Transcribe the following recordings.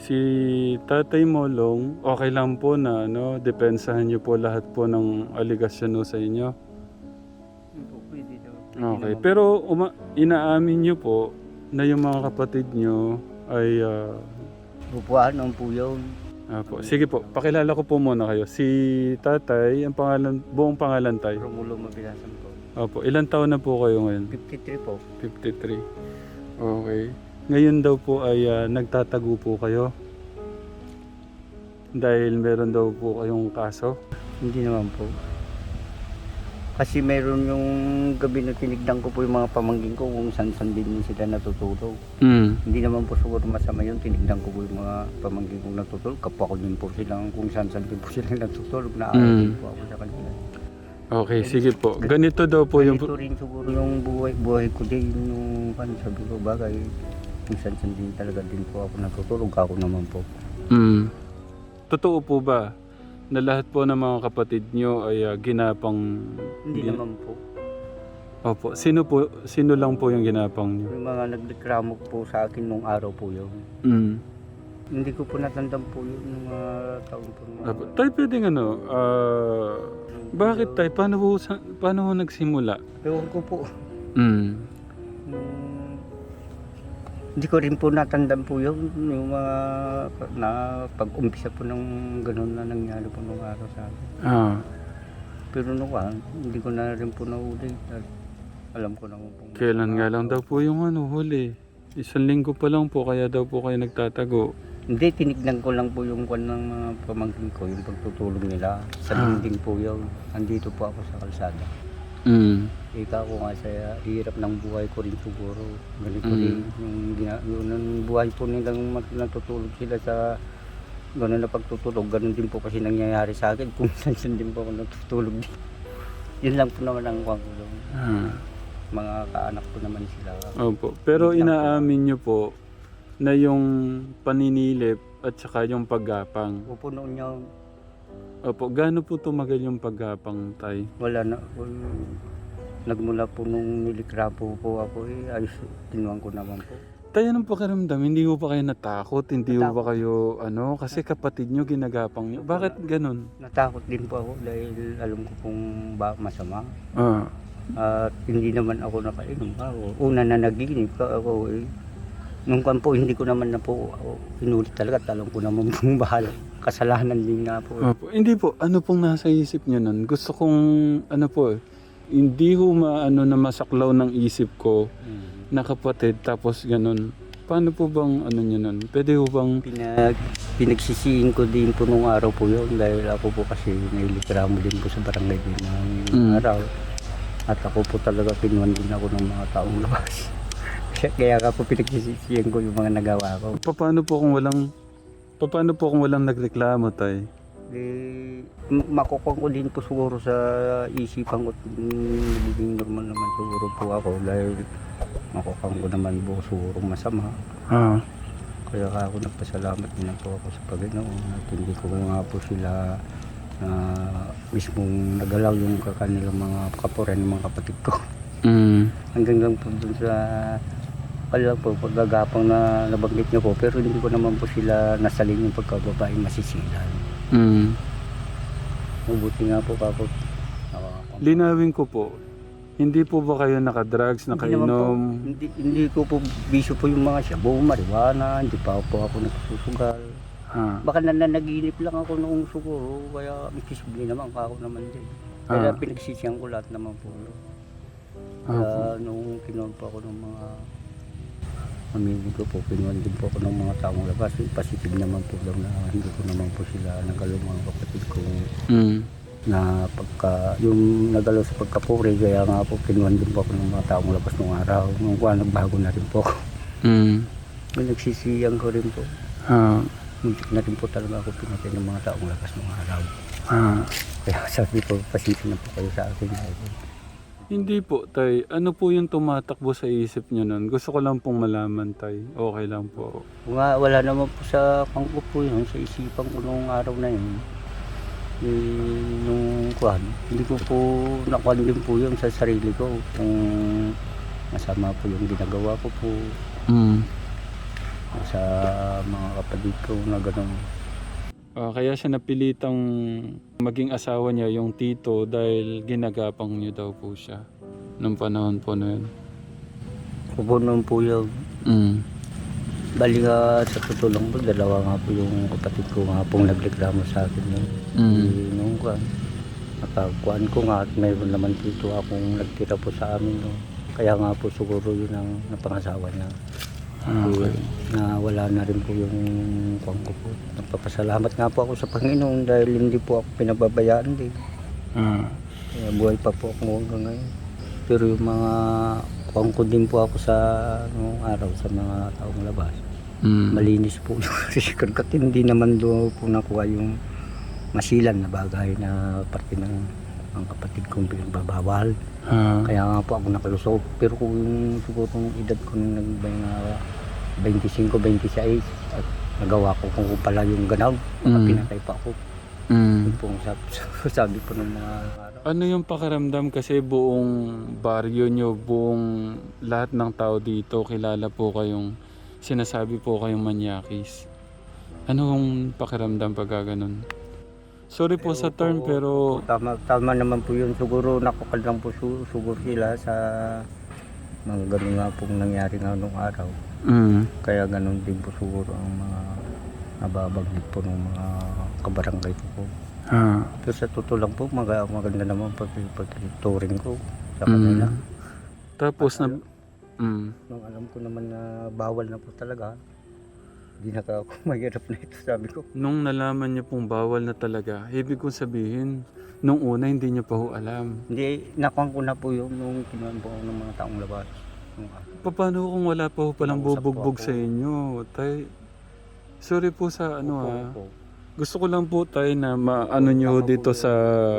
Si Tatay Molong, okay lang po na ano, depensahan niyo po lahat po ng aligasyon no sa inyo. Pwede daw. Okay, pero uma- inaamin niyo po na yung mga kapatid niyo ay ah, naman po yun. ah, po. Sige po, pakilala ko po muna kayo. Si Tatay, ang pangalan, buong pangalan tay. Romulo mabilasan po. Opo, ilang taon na po kayo ngayon? 53 po. 53. Okay. Ngayon daw po ay ah, nagtatago po kayo. Dahil meron daw po kayong kaso. Hindi naman po. Kasi meron yung gabi na tinignan ko po yung mga pamangkin ko kung saan-saan din sila natutulog. Mm. Hindi naman po siguro masama yun. Tinignan ko po yung mga pamangkin kong natutulog. Kapwa ko din po sila kung saan-saan din po sila natutulog. Naaawa Mm. din po ako sa kanila. Okay, sige po. Ganito daw po yung... Ganito rin siguro yung buhay, buhay ko din. Nung kan, sabi ko bagay. Kung saan-saan din talaga din po ako natutulog. Ako naman po. Mm. Totoo po ba na lahat po ng mga kapatid nyo ay ah, ginapang... Hindi Gin- naman po. Opo. Sino po, sino lang po yung ginapang nyo? Yung mga nagreklamo po sa akin nung araw po yun. Mm. Hindi ko po natandaan po yun nung mga taon po. nung- Opo. Tay, pwedeng ano, ah, bakit tay? Paano po, sa- paano po nagsimula? Ewan ko po. Mm. Hmm, hindi ko rin po natandaan po yun. Yung mga na pag-umpisa po ng ganun na nangyari po nung araw sa akin. Ah. Pero nung ah, hindi ko na rin po naulit. At alam ko naman po. Kailan nga lang daw po yung ano, huli. Isang linggo pa lang po, kaya daw po kayo nagtatago. Hindi, tinignan ko lang po yung kwan ng mga pamangkin ko, yung pagtutulog nila. Sa Ah. po yun. Andito po ako sa kalsada. Mm. Ikaw ko nga sa hirap ng buhay ko rin siguro. Ganito Mm. rin yung, gina- yung, yung buhay po nilang natutulog sila sa gano'n na pagtutulog. Ganun din po kasi nangyayari sa akin kung saan din po ako natutulog. Yun lang po naman ang kwang ko. Ah. Mga kaanak ko naman sila. Opo. Pero po. inaamin nyo po na yung paninilip at saka yung paggapang. Pupuno niya, Opo, gaano po tumagal yung paggapang, tay? wala na. um, nagmula po nung nilikrapo po ako eh, ayos, tinuwan ko naman po. Tay, anong pakiramdam? Hindi ko ba kayo natakot? Hindi ko ba Natakot. kayo, ano? Kasi kapatid nyo, ginagapang nyo. Bakit ganun? Natakot din po ako dahil alam ko pong ba masama. Ah. At hindi naman ako nakainom ako. Una na naginip ka ako eh. Nung kan po, hindi ko naman na po ako inulit talaga. Alam ko naman pong bahala. Kasalanan din nga po. Opo. Hindi po, ano pong nasa isip nyo nun? Gusto kong, ano po, eh, hindi ho maano na masaklaw ng isip ko Mm. na kapatid tapos ganun. Paano po bang ano nyo nun? Pwede ho bang... Pinag, pinagsisihin ko din po nung araw po yun dahil ako po kasi nailikramo din po sa barangay din ng Mm. araw. At ako po talaga pinuhan din ako ng mga taong labas. Kaya- Kaya ka po pinagsisisihan ko yung mga nagawa ko. Paano po kung walang... Paano po kung walang nagreklamo, tay? Eh, m- makukuha ko din po siguro sa isipan ko nagiging normal naman siguro po ako dahil makukuha ko naman po siguro masama. Ah. Kaya ka ako nagpasalamat din po ako sa Panginoon at hindi ko nga po sila na mismong nagalaw yung kanilang mga kaporen ng mga kapatid ko. Mm. Hanggang lang po dun sa kaya po paggagapang na nabanggit niyo po pero hindi ko naman po sila nasalin yung pagkababae masisilan. Mm. Mabuti nga po. Nakaka- Linawin ko po, hindi po ba kayo nakadrugs, Hindi naman po, nakainom? hindi, hindi ko po bisyo po yung mga shabu, marijuana, hindi pa po ako nagsusugal. Ah. Baka nananaginip lang ako noong siguro, kaya imposible naman ako naman din. Kaya Ah. pinagsisiyang ko lahat naman po. Ah, Kaya nung kinuha po ako ng mga pamilya ko po, kinuha din po ako ng mga taong labas. Positive naman po daw na hindi ko naman po sila nagalaw mga kapatid ko Mm. na pagka, yung nagalaw sa pagkapuri, kaya nga po kinuha din po ako ng mga taong labas nung araw. Nung kuha, nagbago na rin po ako. Mm. May nagsisiyang ko rin po. Ah. Muntik na rin po talaga ako pinatay ng mga taong labas nung araw. Ah. Kaya sabi ko, pasensya na po kayo sa akin. Hindi po, tay. Ano po yung tumatakbo sa isip nyo nun? Gusto ko lang pong malaman, tay. Okay lang po. Nga, wala naman po sa pangko po yun, sa isipan ko nung araw na yun. Eh, nung kuhan, hindi ko po nakuhan din po yun sa sarili ko. Kung masama po yung ginagawa ko po Mm. sa mga kapatid ko na gano'n. Ah, kaya siya napilitang maging asawa niya yung tito dahil ginagapang niyo daw po siya nung panahon po na yun. Opo noon po yun. Mm. Bali nga sa totoo lang po, dalawa nga po yung kapatid ko nga pong nagreklamo sa akin noon. Mm. Eh, nung kuwan, nakakuan ko nga at mayroon naman dito akong nagtira po sa amin. No. Kaya nga po siguro yun ang napangasawa niya. Okay. Na wala na rin po yung kuwan ko po. Nagpapasalamat nga po ako sa Panginoon dahil hindi po ako pinababayaan din. Ah. Kaya buhay pa po ako hanggang ngayon. Pero yung mga kuwan ko din po ako sa nung araw sa mga taong labas. Mm. Malinis po yung record kasi hindi naman doon po nakuha yung masilan na bagay na parte ng ang kapatid kong pinagbabawal. Ah. Kaya nga po ako nakalusog. Pero kung yung siguro yung edad ko nung nagbay nga 25, 26 at nagawa ko kung pala yung ganaw, Mm. pinatay pa ako. Mm. Yun po ang sabi, sabi ko ng mga araw. Ano yung pakiramdam kasi buong baryo nyo, buong lahat ng tao dito, kilala po kayong, sinasabi po kayong manyakis. Ano yung pakiramdam pag ganun? Sorry po sa term pero Tama, tama naman po yun. Siguro nakukal lang po su- sila sa mga ganun nga pong nangyari nga nung araw. mm, Kaya ganun din po siguro ang mga nababanggit po ng mga kabarangay ko po. ah, Pero sa totoo lang po, mag- maganda naman pag pag-touring ko sa mm. kanila. Tapos na mm, Nung alam ko naman na bawal na po talaga, hindi na ako mahirap na ito sabi ko. nung nalaman niyo pong bawal na talaga, ibig kong sabihin, nung una hindi niyo pa ho alam. Hindi, nakuha ko na po yun nung kinuhan po ako ng mga taong labas. Nung, Pa- Paano kung wala pa ho palang Nausap po bubugbog ako. sa inyo? Tay, sorry po sa ano Opo, ah. opo. Gusto ko lang po tayo na maano nyo ho dito sa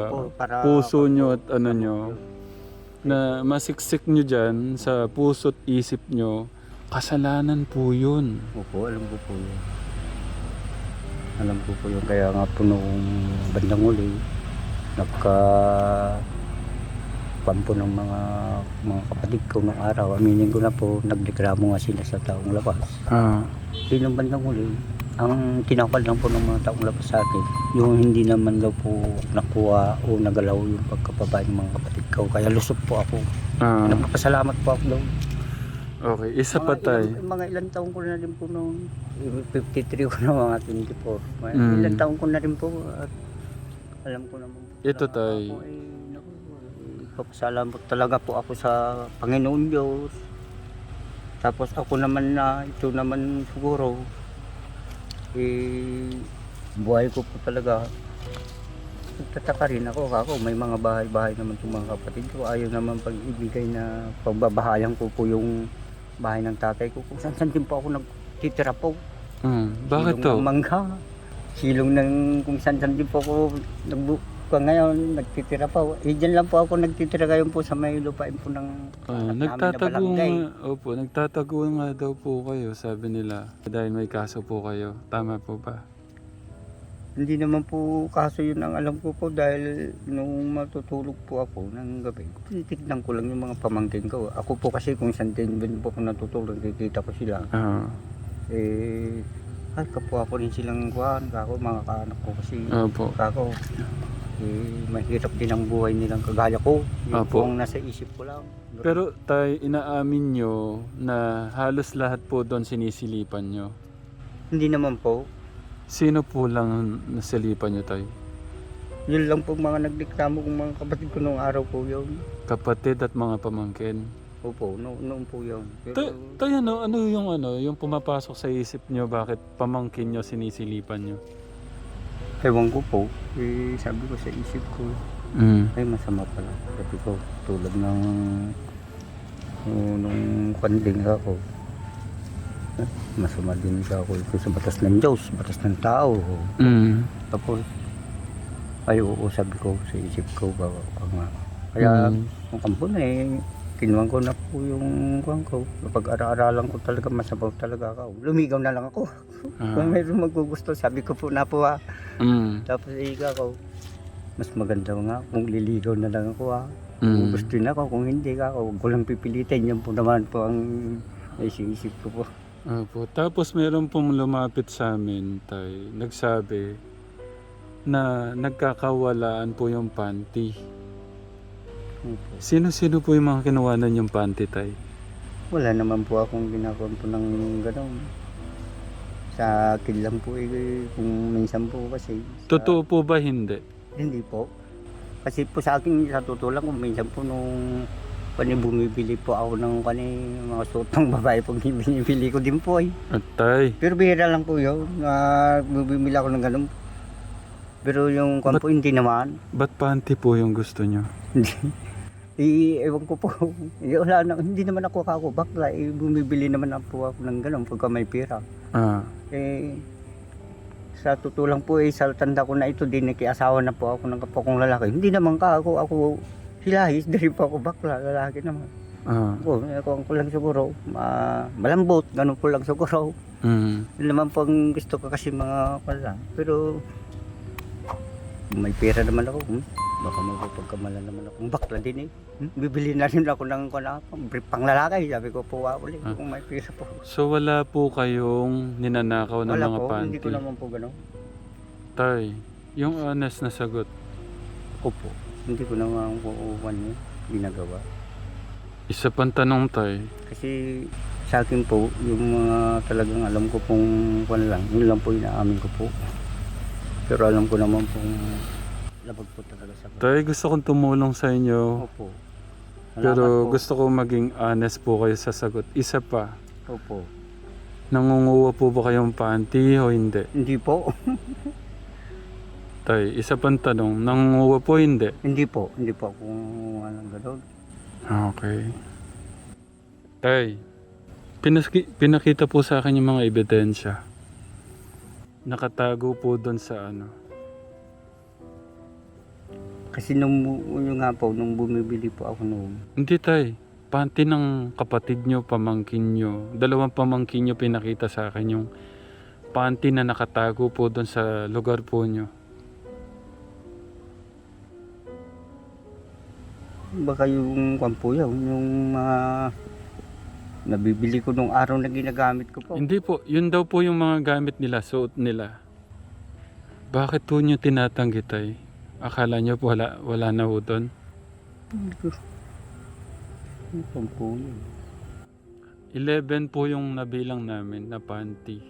Opo, para- puso nyo at ano nyo. Na masiksik nyo dyan sa puso't isip nyo. Kasalanan po yun. Opo, alam ko po yun. Alam ko po yun. Kaya nga po nung bandang uli, nagka pampo ng mga mga kapatid ko nung araw. Aminin ko na po, nagdekramo nga sila sa taong labas. Ah. Yun ang bandang uli. Ang tinakal lang po ng mga taong labas sa akin, yung hindi naman daw po nakuha o nagalaw yung pagkapabay ng mga kapatid ko. Kaya lusot po ako. ah. Nagpapasalamat po ako daw. Okay, isa pa Mga tay. Ilang, mga ilang taon ko na rin po noon. 53 ko na mga 24. Mga Mm. Ilang taon ko na rin po at alam ko naman. po Ito, na tay. Ako, ay, naku, eh, papasalamat talaga po ako sa Panginoon Diyos. Tapos ako naman na, ito naman siguro, eh, buhay ko po talaga. Nagtataka rin ako, ako may mga bahay-bahay naman itong mga kapatid ko. Ayaw naman pag-ibigay na pagbabahayan ko po yung bahay ng tatay ko. Kung saan saan din po ako nagtitira po. Hmm, bakit Silong to? ng mangga. Silong ng kung saan saan din po ako nagbu ko ngayon nagtitira pa. Eh dyan lang po ako nagtitira ngayon po sa may lupain po ng Ah, anak namin na nagtatago barangay. nga, opo, nagtatago nga daw po kayo, sabi nila. Dahil may kaso po kayo. Tama po ba? Hindi naman po kaso yun ang alam ko po dahil nung matutulog po ako ng gabi, tinitignan ko lang yung mga pamangkin ko. Ako po kasi kung saan din po ako natutulog, nakikita ko sila. Ah, Eh, ay kapwa ko rin silang kuhan, kako, mga kaanak ko kasi. opo. Kako, eh, mahirap din ang buhay nilang kagaya ko. Yung Apo. po ang nasa isip ko lang. Pero tay, inaamin nyo na halos lahat po doon sinisilipan nyo. Hindi naman po. Sino po lang nasilipan nyo tay? Yun lang po mga nagdiklamo kong mga kapatid ko nung araw po yun. Kapatid at mga pamangkin. Opo, no, noon po yun. Pero, Tay, tay ano, ano yung ano, yung pumapasok sa isip nyo bakit pamangkin nyo sinisilipan nyo? ewan ko po. Eh, sabi ko sa isip ko, Mm. ay masama pala. Sabi ko, tulad ng uh, nung kanding ako. Eh, masama din siya ako sa batas ng Diyos, batas ng tao. Mm. Tapos, ay oo, sabi ko sa isip ko, ba, ba nga. Kaya, Mm. ang kampon eh, kinuha ko na po yung kuhan ko. Napag-ara-aralan ko talaga, masabaw talaga ako. Lumigaw na lang ako. Ah. Kung mayroong magugusto, sabi ko po na po ha. Mm. Tapos iga ako, mas maganda nga kung liligaw na lang ako ha. Mm. Kung gusto na ako, kung hindi ka ako, huwag ko lang pipilitin. Yan po naman po ang naisisip ko po. Opo. Tapos meron pong lumapit sa amin, tay. Nagsabi na nagkakawalaan po yung panty. Sino-sino po yung mga kinuwanan yung panty, tay? Wala naman po akong ginagawa po ng gano'n. Sa akin lang po eh, kung minsan po kasi. sa- Totoo po ba hindi? Hindi po. Kasi po sa akin, sa totoo lang, kung minsan po nung kani bumibili po ako ng kani mga sutong babae pag binibili ko din po eh. At tay, Pero bihira lang po yun, na bumibili ako ng ganun. Pero yung kwan po, hindi naman. ba't panty po yung gusto nyo? Hindi. Eh, ewan ko po. Eh, wala na, hindi naman ako kako bakla. Eh, bumibili naman na po ako ng ganun pagka may pera. Ah, Eh, sa totoo lang po eh, sa tanda ko na ito din, asawa na po ako ng kapwa kong lalaki. Hindi naman ka ako, ako hilahis, dahil po ako bakla, lalaki naman. ah, Ako, ako, ako lang siguro, ma, malambot, ganun po lang siguro. mm. Yun naman po ang gusto ko kasi mga pala. Pero, may pera naman ako, hmm, baka magpapagkamala naman akong bakla din eh. Hmm, bibili na rin ako ng kuna, pang lalaki, sabi ko po, wow, ulit, Ah. kung may pera po. So wala po kayong ninanakaw ng Wala mga po, panty? hindi ko naman po gano'n. Tay, yung honest na sagot. Ako po, hindi ko naman po ano, ginagawa. Isa pang tanong, tay. Kasi sa akin po, yung mga talagang alam ko pong kwan lang, yun lang po inaamin ko po. Pero alam ko naman pong labag po talaga sa Tay, gusto kong tumulong sa inyo. Opo. Salamat Pero po. gusto ko maging honest po kayo sa sagot. Isa pa, Opo. nangunguha po ba kayong panty o hindi? Hindi po. Tay, isa pang tanong, nangunguha po hindi? hindi po. Hindi po ako anong gano'n. Okay. Tay, pinaski, pinakita po sa akin yung mga ebidensya. Nakatago po doon sa ano. Kasi nung bu- yun nga po, nung bumibili po ako noon, Hindi tay, panty ng kapatid nyo, pamangkin nyo. Dalawang pamangkin nyo pinakita sa akin yung panty na nakatago po doon sa lugar po nyo. Baka yung kwan po yun, yung mga nabibili ko nung araw na ginagamit ko po. Hindi po, yun daw po yung mga gamit nila, suot nila. Bakit po nyo tinatanggi tay? Akala nyo po wala, wala na po doon? Yung kwan po yun. 11 po yung nabilang namin na panty.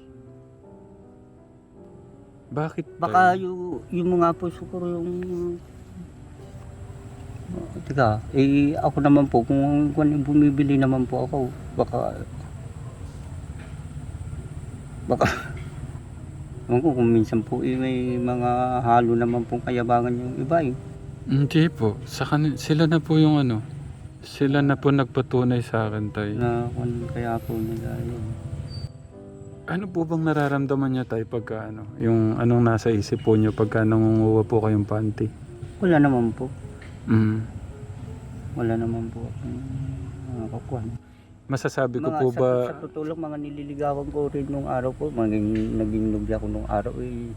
Bakit Baka yung, yung mga po siguro yung... Teka, eh ako naman po, kung, kung bumibili naman po ako, baka... Baka... Ewan ko kung minsan po eh, may mga halo naman pong kayabangan yung iba eh. Hindi po. Sa kanin, sila na po yung ano. Sila na po nagpatunay sa akin tay. Na kung kaya po nila yun. Ano po bang nararamdaman niya tay pagka ano? Yung anong nasa isip po niyo pagka nangunguha po kayong panty? Wala naman po. Mm. Wala naman po akong mga kakuan. Masasabi ko Mga po sa, ba... sa totoo lang, mga nililigawan ko rin nung araw po, maging naging nubya ko nung araw eh,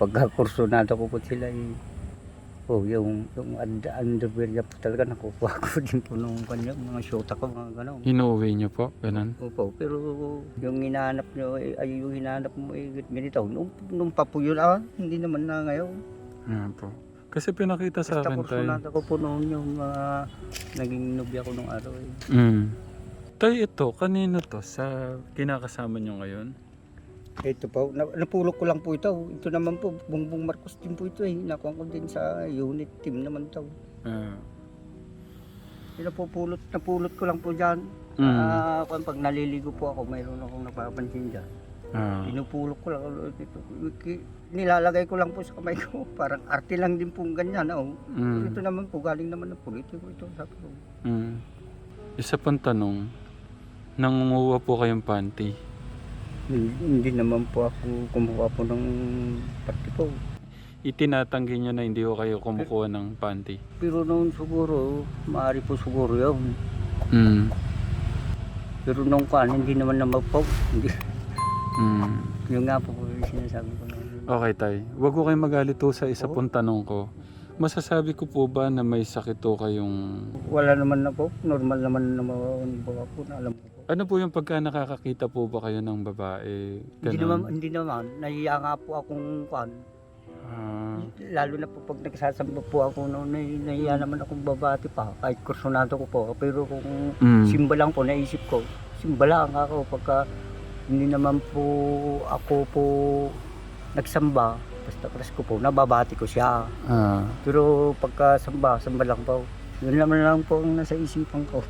pagkakursonado ko po sila eh, oh, yung, yung und- underwear niya po talaga nakukuha ko din po nung kanya, mga shota ko, mga gano'n. Inuwi niyo po? Ganun? Opo, pero yung hinahanap nyo, eh, ay yung hinahanap mo eh, ganito, nung, nung pa po yun, ah, hindi naman na ngayon. Yan po. Kasi pinakita sa akin tay. kursonado ko po noon yung mga naging nubya ko nung araw eh. Mm. Tay, ito, kanino to? Sa kinakasama niyo ngayon? Ito po, na, napulot ko lang po ito. Ito naman po, Bongbong Marcos din po ito eh. Nakuha ko din sa unit team naman ito. Ah. Napupulot, napulot ko lang po dyan. Mm. Kung pag naliligo po ako, mayroon akong napapansin dyan. Ah. Pinupulot ko lang ulit ito. Ki- Nilalagay ko lang po sa kamay ko. Parang arte lang din po ganyan. Oh. Mm. Ito naman po, galing naman ng politiko ito. Sabi ko. Mm. Isa pang tanong, nangunguha po kayong panty. Hindi, hindi naman po ako kumuha po ng pati po. Itinatanggi niyo na hindi ko kayo kumukuha ng panty. Pero noon siguro, maaari po siguro yun. Mm. Pero nung kan, hindi naman naman po. Hindi. Mm. Yung nga po yung sinasabi ko noon. Okay, tay. Huwag ko kayong magalito sa isa Oo. pong tanong ko. Masasabi ko po ba na may sakit to kayong... Wala naman na po. Normal naman naman po ako na alam ko po. Ano po yung pagka nakakakita po ba kayo ng babae? Hindi naman, hindi naman. Nahiya nga po akong kwan. Ah, Lalo na po pag nagsasamba po ako noon, nahi- nahiya naman akong babati pa. Kahit kursunado ko po. Pero kung mm. simba lang po, naisip ko, simba lang ako pagka hindi naman po ako po nagsamba, basta kras ko po, nababati ko siya. Ah, Pero pagka samba, samba lang po. Yun naman lang po ang nasa isipan ko.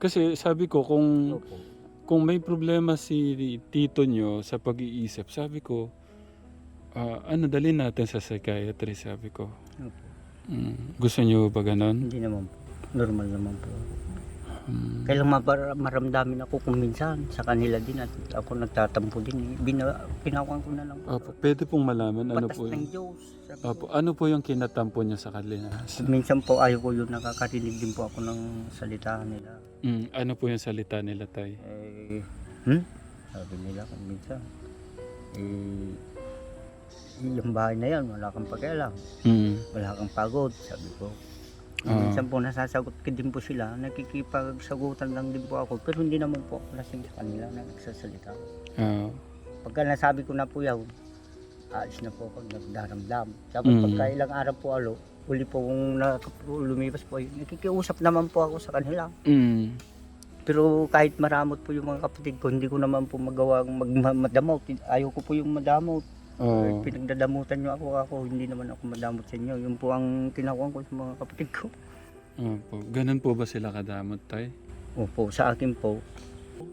kasi sabi ko kung Opo. kung may problema si tito nyo sa pag-iisip, sabi ko, ah, ano dali natin sa psychiatrist, sabi ko. Opo. Mm, gusto nyo ba ganon? Hindi naman po. Normal naman po. Mm. Kailang mapar- maramdamin ako kung minsan sa kanila din at ako nagtatampo din. Bina, pinawan ko na lang po. Opo, pwede pong malaman ano Batas po ng yung, Diyos. Sabi opo, ko. ano po yung kinatampo nyo sa kanila? Sa- Minsan po ayaw ko yun nakakarinig din po ako ng salita nila. Mm, ano po yung salita nila, tay? Eh, hmm? Sabi nila kung minsan, eh, yung bahay na yan, wala kang pakialam, Mm. wala kang pagod, sabi ko. Ah. Minsan po nasasagot ko din po sila, nakikipagsagutan lang din po ako, pero hindi naman po ako lasing sa kanila na nagsasalita. Ah, Pagka nasabi ko na po yaw, aalis na po ako, nagdaramdam. Tapos Mm. pagka ilang araw po alo, uli po kung lumipas po, nakikiusap naman po ako sa kanila. mm. Pero kahit maramot po yung mga kapatid ko, hindi ko naman po magawa mag, madamot. Ayaw ko po yung madamot. Oh. Pinagdadamutan nyo ako, ako, hindi naman ako madamot sa inyo. Yun po ang kinakuha ko sa mga kapatid ko. Opo. Ganun po ba sila kadamot, tay? Opo, sa akin po,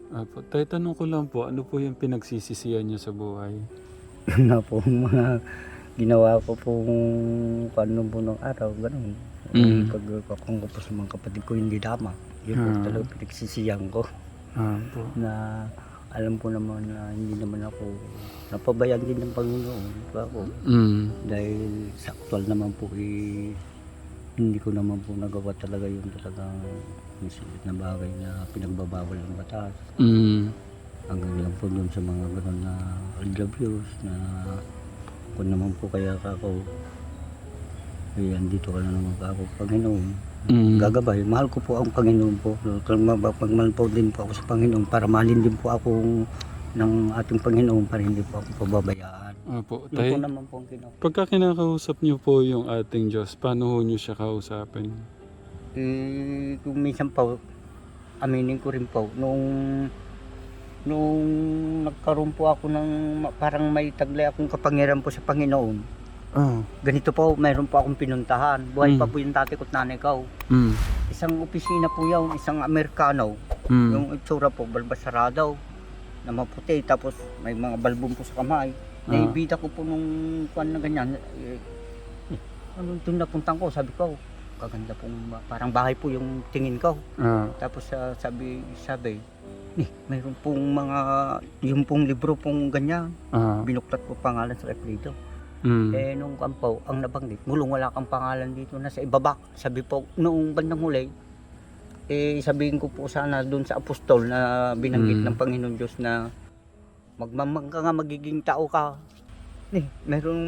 Opo. Tay, tanong ko lang po, ano po yung pinagsisisihan nyo sa buhay? na po mga ginawa ko pong paano po ng araw, ganun. Mm. Pagkakong ko po sa mga kapatid ko, hindi tama. Yun po Ah. talaga pinagsisiyang ko. Ah, po. Na alam ko naman na hindi naman ako napabayaan din ng Panginoon. Diba ako? Mm. Dahil sa actual naman po eh, hindi ko naman po nagawa talaga yung talagang misulit na bagay na pinagbabawal ng batas. Mm. Hanggang lang po dun sa mga gano'n na views na kung naman po kaya ako eh, andito ka na naman ka ako, Panginoon. Mm. Gagabay, mahal ko po ang Panginoon po. Pagmahal po din po ako sa Panginoon para mahalin din po ako ng ating Panginoon para hindi po ako pababayaan. Opo. Yun Tay, po naman po ang kinawa. pagka kinakausap nyo po yung ating Diyos, paano ho nyo siya kausapin? Eh, kung minsan po, aminin ko rin po, nung nung nagkaroon po ako ng ma- parang may taglay akong kapangyarihan po sa Panginoon. Oh. Ganito po, mayroon po akong pinuntahan. Buhay pa Mm. po yung tatay ko't nanay ko. Mm. Isang opisina po yun, isang Amerikano. Mm. Yung itsura po, balbasarado na maputi. Tapos may mga balbon po sa kamay. Ah. Naibita ko po nung kuan na ganyan. Eh, ano doon napuntan ko? Sabi ko, kaganda pong, parang bahay po yung tingin ko. Ah. Tapos ah, sabi, sabi, eh, mayroon pong mga, yung pong libro pong ganyan. Ah. Binuklat ko pangalan sa dito. Mm. Eh, nung kampaw, ang nabanggit, gulong wala kang pangalan dito, nasa ibaba. Sabi po, noong bandang huli, eh, sabihin ko po sana doon sa apostol na binanggit Mm. ng Panginoon Diyos na magmamang ka nga magiging tao ka. Eh, merong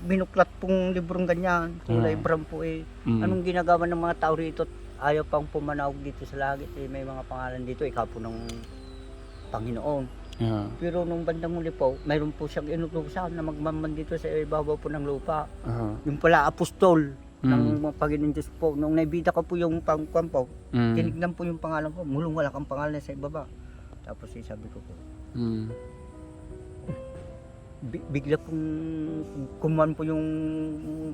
binuklat pong librong ganyan, kulay Ah. brown po eh. Mm. Anong ginagawa ng mga tao rito? Ayaw pang pumanawag dito sa langit eh, may mga pangalan dito, ikaw po ng Panginoon. Yeah. Pero nung bandang huli po, mayroon po siyang inutusan na magmaman dito sa ibabaw po ng lupa. Ah. Yung pala apostol ng Mm. mga Panginoon Diyos po. Nung naibita ko po yung pangkwan po, Mm. tinignan po yung pangalan ko, mulong wala kang pangalan sa ibaba. Tapos eh, sabi ko po, Mm. bi- bigla pong kumuhan po yung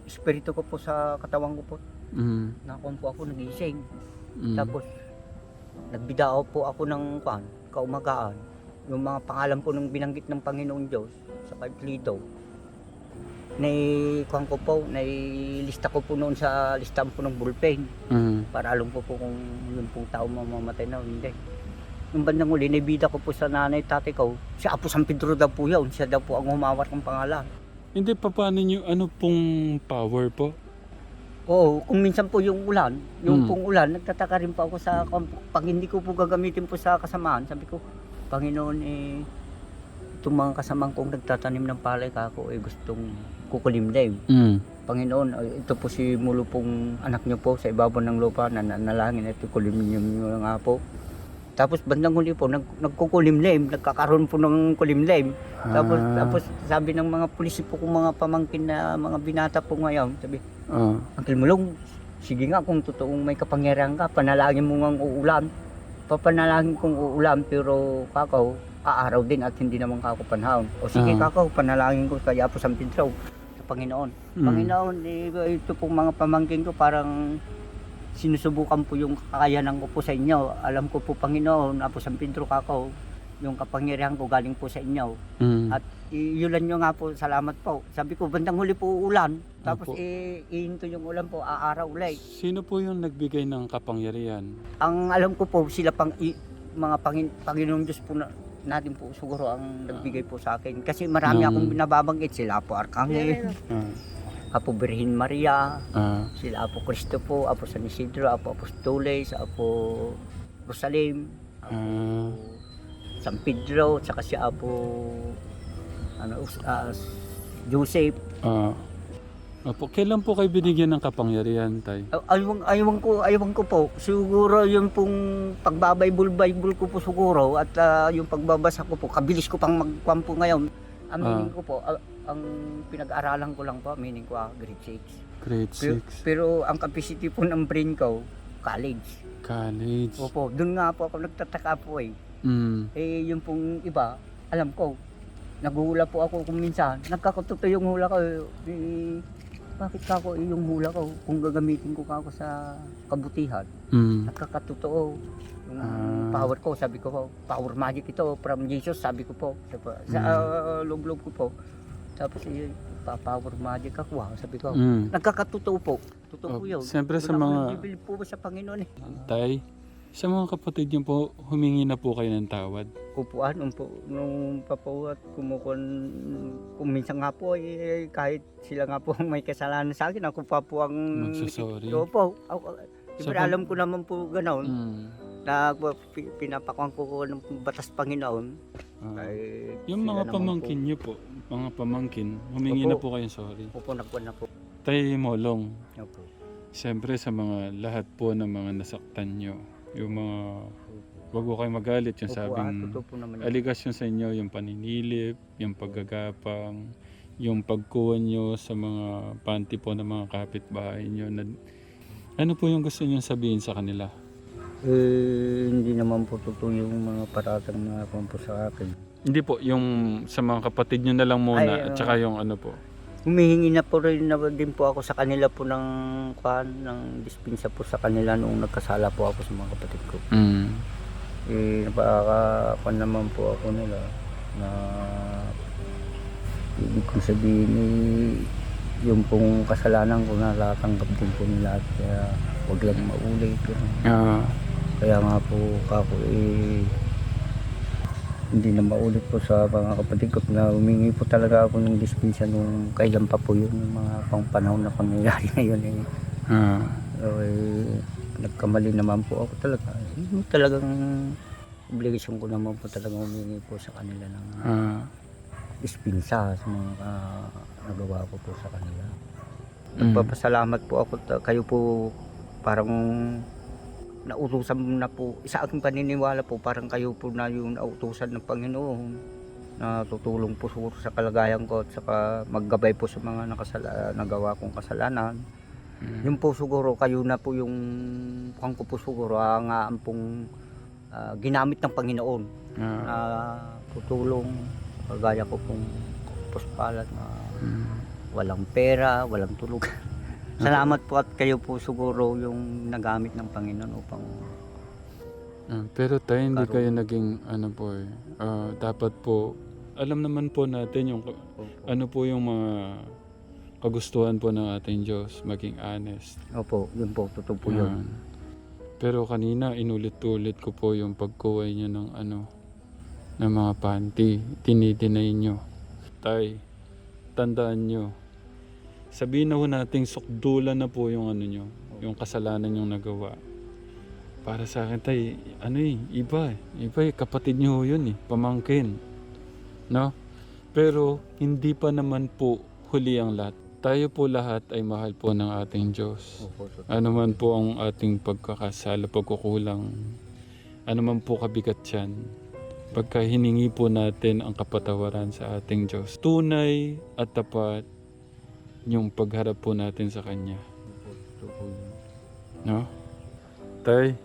espiritu ko po sa katawan ko po. Mm. Nakakon po ako nagising. Mm. Tapos, nagbidao po ako ng kwan, kaumagaan. Yung mga pangalan po nung binanggit ng Panginoon Diyos sa kay Plito. Nai kwan ko po, nailista ko po noon sa listahan po ng bullpen Mm. para alam ko po kung yung pong tao mamamatay na o hindi. Nung bandang uli, naibida ko po sa nanay tatay ko, si Apo San Pedro daw po yun, siya daw po ang humawak ng pangalan. Hindi pa paano nyo, ano pong power po? Oo, kung minsan po yung ulan, yung Hmm. pong ulan, nagtataka rin po ako sa, pag hindi ko po gagamitin po sa kasamaan, sabi ko, Panginoon, eh, itong mga kasamang kong nagtatanim ng palay ka ako, eh, gustong kukulimlim. Mm. Panginoon, eh, ito po si Mulo pong anak niyo po sa ibabaw ng lupa na nanalangin at kulimlim niyo nga po. Tapos bandang huli po, nag, nagkukulimlim, nagkakaroon po ng kulimlim. Tapos, Ah. tapos sabi ng mga pulis po kung mga pamangkin na mga binata po ngayon, sabi, Ah. Uncle Mulong, sige nga kung totoong may kapangyarihan ka, panalangin mo ngang uulan. Papanalangin kong uulan, pero kakaw, aaraw din at hindi naman kako panahon. O sige Ah. kakaw, panalangin ko kaya po San Pedro sa Panginoon. Mm. Panginoon, eh, ito pong mga pamangkin ko parang sinusubukan po yung kakayanan ko po sa inyo. Alam ko po Panginoon, Apo San Pedro kako, yung kapangyarihan ko galing po sa inyo. Mm. At iulan nyo nga po, salamat po. Sabi ko, bandang huli po ulan. Tapos ihinto yung ulan po, aaraw ulit. Sino po yung nagbigay ng kapangyarihan? Ang alam ko po, sila pang i- mga Pangin, Panginoon Diyos po na, natin po siguro ang nagbigay po sa akin. Kasi marami Nung- akong binababanggit. Sila po Arcangel, Ah. Apo Birhin Maria, Ah. sila Apo Cristo po, Apo San Isidro, Apo Apostoles, Apo Rosalim, Apo Ah. San Pedro, tsaka si Apo ano, ah, Joseph. Ah. Opo, kailan po kayo binigyan ng kapangyarihan, tay? Ay- Aywan, aywan ko, aywan ko po. Siguro yung pong pagbabible-bible ko po siguro at ah, yung pagbabasa ko po, kabilis ko pang magkuhan po ngayon. Ang Ah. meaning ko po, ah, ang pinag-aralan ko lang po, meaning ko ah, grade 6. Grade Pero, 6. pero ang capacity po ng brain ko, college. College. Opo, doon nga po ako nagtataka po eh. Mm. Eh, yung pong iba, alam ko, naguhula po ako kung minsan, nagkakatuto yung hula ko. Eh, bakit ka ako yung hula ko kung gagamitin ko ka ako sa kabutihan? Mm. Nakakatotoo. Yung Ah. power ko, sabi ko po, power magic ito from Jesus, sabi ko po. Sa, sa ah, loob-loob ko po. Tapos, eh, pa power magic ako, ah, sabi ko. Mm. Nagkakatotoo po. Totoo Oh, yun. siyempre sa mga nagbibilib po sa Panginoon eh. tay, sa mga kapatid niyo po, humingi na po kayo ng tawad. Kupuan, nung, po, nung papo at kumukun, kung minsan nga po, eh, kahit sila nga po may kasalanan sa akin, ako pa po ang... Magsasorry. Oo po. Ako, Siyempre Sa- alam ko naman po gano'n, Mm. na pi- pinapakuan ko ng batas Panginoon. Ah. Ay, Yung mga pamangkin niyo po, mga pamangkin, humingi Opo. na po kayong sorry. Po, po, nagkuhan na po. Tay Molong, Opo. siyempre sa mga lahat po ng mga nasaktan nyo, yung mga, wag ko kayo magalit, yung Opo, ah, sabing totoo po naman. yun. aligasyon sa inyo, yung paninilip, yung paggagapang, yung pagkuha nyo sa mga panty po ng mga kapitbahay nyo. Na, ano po yung gusto nyo sabihin sa kanila? Eh, hindi naman po totoo yung mga paratang na po sa akin. Hindi po, yung sa mga kapatid nyo na lang muna, Ay, at ah. saka yung ano po. Humihingi na po rin na din po ako sa kanila po ng kuhan, ng dispensa po sa kanila nung nagkasala po ako sa mga kapatid ko. Mm. Eh, napakakuan naman po ako nila na ibig kong sabihin eh, yung pong kasalanan ko na natatanggap din po nila at kaya wag lang maulit. ganun. Ah, Kaya nga po kako eh hindi na maulit po sa mga kapatid ko na humingi po talaga ako ng dispensa nung kailan pa po yun yung mga pang panahon na pangyayari na yun eh. ah, So, eh, nagkamali naman po ako talaga. Yung talagang obligasyon ko naman po talaga humingi po sa kanila ng ah. dispensa sa mga ah, nagawa ko po sa kanila. Mm. Nagpapasalamat po ako kayo po parang nautusan na po sa aking paniniwala po parang kayo po na yung nautusan ng Panginoon na tutulong po sa kalagayan ko at saka maggabay po sa mga nakasala, nagawa kong kasalanan. Mm. Yung po siguro kayo na po yung kung ko po siguro ang ang pong ah, ginamit ng Panginoon Ah, na tutulong kagaya ko pong puspalat na mm. walang pera, walang tulog. Salamat po at kayo po siguro yung nagamit ng Panginoon upang Ah, pero tayo hindi Karoon. kayo naging ano po eh. ah, dapat po, alam naman po natin yung ano po yung mga kagustuhan po ng ating Diyos, maging honest. Opo, yun po, totoo po yun. Yan. Pero kanina inulit-ulit ko po yung pagkuhay niyo ng ano ng mga panty, tinidinay nyo. Tay, tandaan nyo. Sabihin na ho nating sukdulan na po yung ano nyo, yung kasalanan yung nagawa. Para sa akin tay, ano eh, iba eh. Iba eh, kapatid nyo yun eh, pamangkin. No? Pero hindi pa naman po huli ang lahat. Tayo po lahat ay mahal po ng ating Diyos. Ano man po ang ating pagkakasala, pagkukulang, ano man po kabigat yan, pagka hiningi po natin ang kapatawaran sa ating Diyos, tunay at tapat yung pagharap po natin sa Kanya. Yun. No? Tay,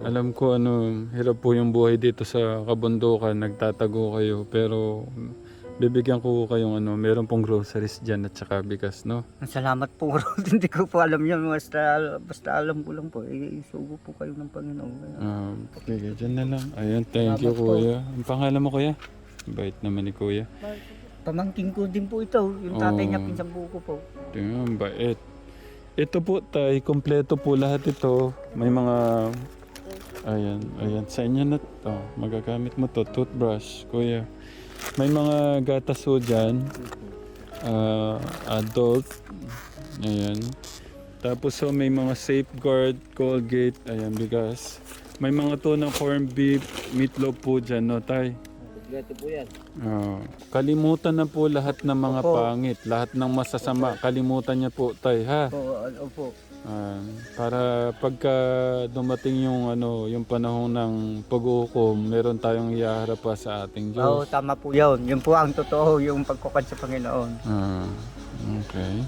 alam ko ano, hirap po yung buhay dito sa kabundukan, nagtatago kayo, pero bibigyan ko kayong ano, meron pong groceries dyan at saka bigas, no? Salamat po, Rod. Hindi ko po alam yan. Basta, basta alam ko lang po. Eh, isugo po kayo ng Panginoon. Um, okay, dyan na lang. Ayan, thank you Salamat po. kuya. Ang pangalan mo kuya? Bait naman ni kuya. Pamangkin ko din po ito. Yung tatay niya, Oo. pinsang buko po. Tingnan, bait. Ito po tay, kompleto po lahat ito. May mga Ayan, ayan. Sa inyo na to. Magagamit mo to. Toothbrush, kuya. May mga gatas po dyan. Ah, adult. Ayan. Tapos so may mga safeguard, Colgate, ayan, bigas. May mga to ng corned beef, meatloaf po dyan, no, tay? Kompleto po yan. Ah, kalimutan na po lahat ng mga Opo. pangit, lahat ng masasama. Kalimutan niya po, tay, ha? Po, ano po. Ah, para pagka dumating yung ano, yung panahon ng pag-uukom, meron tayong ihaharap pa sa ating Oo, Diyos. tama po yun. Yun po ang totoo, yung pagkukad sa Panginoon. Ah, okay.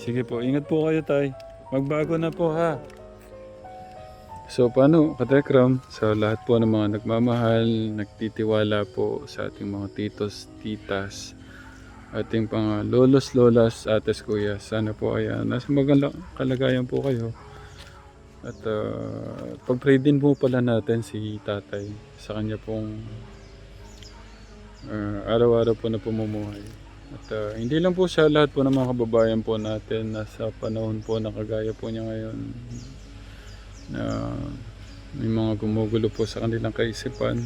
Sige po, ingat po kayo, tay. Magbago na po, ha? So, paano, Katekram? Sa lahat po ng mga nagmamahal, nagtitiwala po sa ating mga titos, titas, ating mga lolos, lolas, ates, kuya. Sana po ay ah, nasa magandang kalagayan po kayo. At uh, pag-pray din po pala natin si tatay sa kanya pong ah, araw-araw po na pumumuhay. At ah, hindi lang po siya lahat po ng mga kababayan po natin nasa panahon po na kagaya po niya ngayon na may mga gumugulo po sa kanilang kaisipan.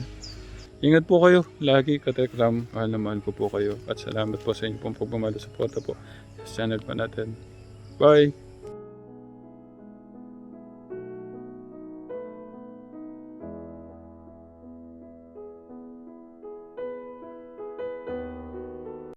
Ingat po kayo lagi katekram. Mahal na mahal ko po kayo. At salamat po sa inyong pong pagmamahal suporta po sa channel pa natin. Bye!